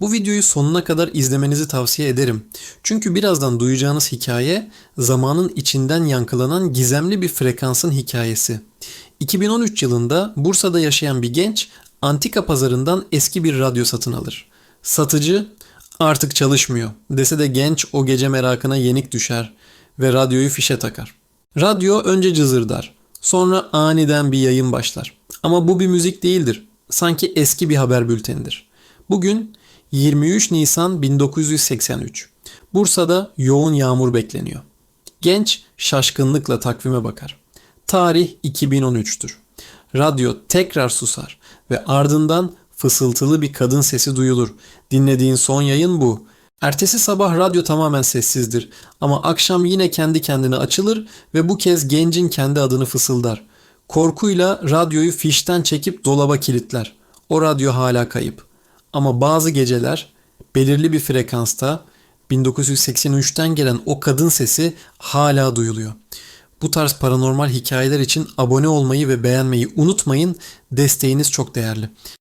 Bu videoyu sonuna kadar izlemenizi tavsiye ederim. Çünkü birazdan duyacağınız hikaye zamanın içinden yankılanan gizemli bir frekansın hikayesi. 2013 yılında Bursa'da yaşayan bir genç antika pazarından eski bir radyo satın alır. Satıcı artık çalışmıyor dese de genç o gece merakına yenik düşer ve radyoyu fişe takar. Radyo önce cızırdar, sonra aniden bir yayın başlar. Ama bu bir müzik değildir. Sanki eski bir haber bültenidir. Bugün 23 Nisan 1983. Bursa'da yoğun yağmur bekleniyor. Genç şaşkınlıkla takvime bakar. Tarih 2013'tür. Radyo tekrar susar ve ardından fısıltılı bir kadın sesi duyulur. Dinlediğin son yayın bu. Ertesi sabah radyo tamamen sessizdir ama akşam yine kendi kendine açılır ve bu kez gencin kendi adını fısıldar. Korkuyla radyoyu fişten çekip dolaba kilitler. O radyo hala kayıp. Ama bazı geceler belirli bir frekansta 1983'ten gelen o kadın sesi hala duyuluyor. Bu tarz paranormal hikayeler için abone olmayı ve beğenmeyi unutmayın. Desteğiniz çok değerli.